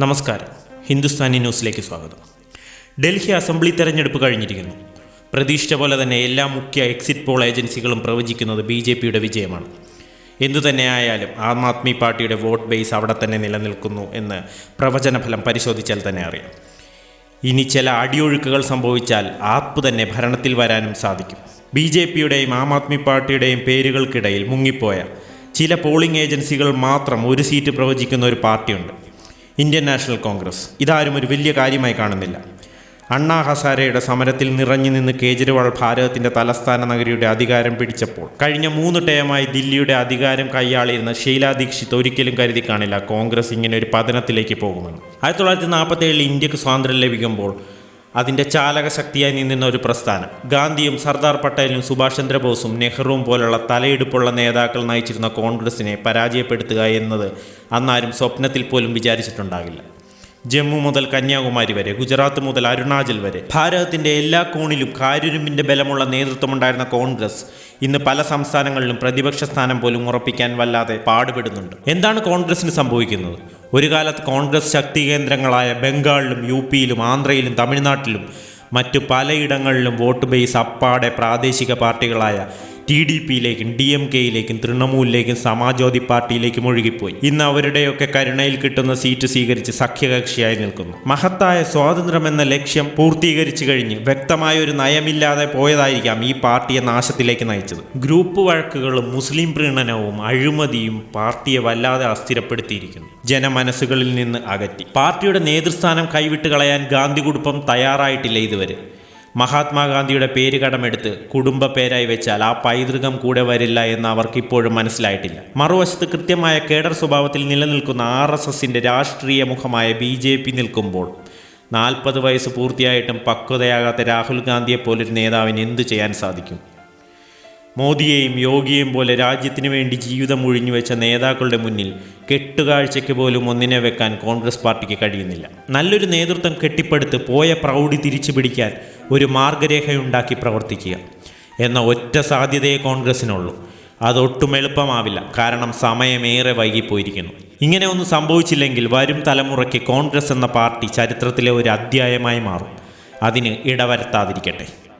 നമസ്കാരം. ഹിന്ദുസ്ഥാനി ന്യൂസിലേക്ക് സ്വാഗതം. ഡൽഹി അസംബ്ലി തെരഞ്ഞെടുപ്പ് കഴിഞ്ഞിരിക്കുന്നു. പ്രതീക്ഷിച്ച പോലെ തന്നെ എല്ലാ മുഖ്യ എക്സിറ്റ് പോൾ ഏജൻസികളും പ്രവചിക്കുന്നത് ബി ജെ പിയുടെ വിജയമാണ്. എന്തുതന്നെയായാലും ആം ആദ്മി പാർട്ടിയുടെ വോട്ട് ബേസ് അവിടെ തന്നെ നിലനിൽക്കുന്നു എന്ന് പ്രവചനഫലം പരിശോധിച്ചാൽ തന്നെ അറിയാം. ഇനി ചില അടിയൊഴുക്കുകൾ സംഭവിച്ചാൽ ആപ്പ് തന്നെ ഭരണത്തിൽ വരാനും സാധിക്കും. ബി ജെ പിയുടെയും ആം ആദ്മി പാർട്ടിയുടെയും പേരുകൾക്കിടയിൽ മുങ്ങിപ്പോയ ചില പോളിംഗ് ഏജൻസികൾ മാത്രം ഒരു സീറ്റ് പ്രവചിക്കുന്ന ഒരു പാർട്ടിയുണ്ട്. Indian National Congress. ഇതാരും ഒരു വലിയ കാര്യമായി കാണുന്നില്ല. അണ്ണാ ഹസാരയുടെ സമരത്തിൽ നിറഞ്ഞു നിന്ന് കേജ്രിവാൾ ഭാരതത്തിന്റെ തലസ്ഥാന നഗരിയുടെ അധികാരം പിടിച്ചപ്പോൾ കഴിഞ്ഞ മൂന്ന് ടേമായി ദില്ലിയുടെ അധികാരം കൈയാളിയിരുന്ന ഷീലാ ദീക്ഷിത് ഒരിക്കലും കരുതി കാണില്ല കോൺഗ്രസ് ഇങ്ങനെ ഒരു പതനത്തിലേക്ക് പോകുമെന്ന്. ആയിരത്തി തൊള്ളായിരത്തി നാൽപ്പത്തി ഏഴിൽ ഇന്ത്യയ്ക്ക് സ്വാതന്ത്ര്യം ലഭിക്കുമ്പോൾ അതിന്റെ ചാലക ശക്തിയായി നിന്നിരുന്ന ഒരു പ്രസ്ഥാനം. ഗാന്ധിയും സർദാർ പട്ടേലും സുഭാഷ് ചന്ദ്രബോസും നെഹ്റുവും പോലുള്ള തലയെടുപ്പുള്ള നേതാക്കൾ നയിച്ചിരുന്ന കോൺഗ്രസിനെ പരാജയപ്പെടുത്തുക എന്നത് അന്നാരും സ്വപ്നത്തിൽ പോലും വിചാരിച്ചിട്ടുണ്ടാകില്ല. ജമ്മു മുതൽ കന്യാകുമാരി വരെ ഗുജറാത്ത് മുതൽ അരുണാചൽ വരെ. ഭാരതത്തിന്റെ എല്ലാ കോണിലും കാരുരുമ്പിന്റെ ബലമുള്ള നേതൃത്വമുണ്ടായിരുന്ന കോൺഗ്രസ് ഇന്ന് പല സംസ്ഥാനങ്ങളിലും പ്രതിപക്ഷ സ്ഥാനം പോലും ഉറപ്പിക്കാൻ വല്ലാതെ പാടുപെടുന്നുണ്ട്. എന്താണ് കോൺഗ്രസിന് സംഭവിക്കുന്നത്? ഒരു കാലത്ത് കോൺഗ്രസ് ശക്തി കേന്ദ്രങ്ങളായ ബംഗാളിലും യു പിയിലും ആന്ധ്രയിലും തമിഴ്നാട്ടിലും മറ്റു പലയിടങ്ങളിലും വോട്ട് ബേസ് അപ്പാടെ പ്രാദേശിക പാർട്ടികളായ ടി ഡി പിയിലേക്കും ഡി എം കെയിലേക്കും തൃണമൂലിലേക്കും സമാജ്വാദി പാർട്ടിയിലേക്കും ഒഴുകിപ്പോയി. ഇന്ന് അവരുടെയൊക്കെ കരുണയിൽ കിട്ടുന്ന സീറ്റ് സ്വീകരിച്ച് സഖ്യകക്ഷിയായി നിൽക്കുന്നു. മഹത്തായ സ്വാതന്ത്ര്യം എന്ന ലക്ഷ്യം പൂർത്തീകരിച്ചു കഴിഞ്ഞ് വ്യക്തമായ ഒരു നയമില്ലാതെ പോയതായിരിക്കാം ഈ പാർട്ടിയെ നാശത്തിലേക്ക് നയിച്ചത്. ഗ്രൂപ്പ് വഴക്കുകളും മുസ്ലിം പ്രീണനവും അഴിമതിയും പാർട്ടിയെ വല്ലാതെ അസ്ഥിരപ്പെടുത്തിയിരിക്കുന്നു. ജനമനസ്സുകളിൽ നിന്ന് അകറ്റി. പാർട്ടിയുടെ നേതൃസ്ഥാനം കൈവിട്ട് കളയാൻ ഗാന്ധി കുടുംബം തയ്യാറായിട്ടില്ല ഇതുവരെ. മഹാത്മാഗാന്ധിയുടെ പേര് കടമെടുത്ത് കുടുംബ പേരായി വെച്ചാൽ ആ പൈതൃകം കൂടെ വരില്ല എന്ന് അവർക്കിപ്പോഴും മനസ്സിലായിട്ടില്ല. മറുവശത്ത് കൃത്യമായ കേഡർ സ്വഭാവത്തിൽ നിലനിൽക്കുന്ന ആർ എസ് എസിന്റെ രാഷ്ട്രീയ മുഖമായ ബി ജെ പി നിൽക്കുമ്പോൾ നാൽപ്പത് വയസ്സ് പൂർത്തിയായിട്ടും പക്വതയാകാത്ത രാഹുൽ ഗാന്ധിയെപ്പോലൊരു നേതാവിന് എന്തു ചെയ്യാൻ സാധിക്കും? മോദിയെയും യോഗിയെയും പോലെ രാജ്യത്തിനു വേണ്ടി ജീവിതം ഒഴിഞ്ഞുവെച്ച നേതാക്കളുടെ മുന്നിൽ കെട്ടുകാഴ്ചയ്ക്ക് പോലും ഒന്നിനെ വെക്കാൻ കോൺഗ്രസ് പാർട്ടിക്ക് കഴിയുന്നില്ല. നല്ലൊരു നേതൃത്വം കെട്ടിപ്പടുത്ത് പോയ പ്രൗഢി തിരിച്ചു പിടിക്കാൻ ഒരു മാർഗരേഖയുണ്ടാക്കി പ്രവർത്തിക്കുക എന്ന ഒറ്റ സാധ്യതയെ കോൺഗ്രസിനുള്ളൂ. അതൊട്ടും എളുപ്പമാവില്ല. കാരണം സമയമേറെ വൈകിപ്പോയിരിക്കുന്നു. ഇങ്ങനെ ഒന്നും സംഭവിച്ചില്ലെങ്കിൽ വരും തലമുറയ്ക്ക് കോൺഗ്രസ് എന്ന പാർട്ടി ചരിത്രത്തിലെ ഒരു അധ്യായമായി മാറും. അതിന് ഇടവരുത്താതിരിക്കട്ടെ.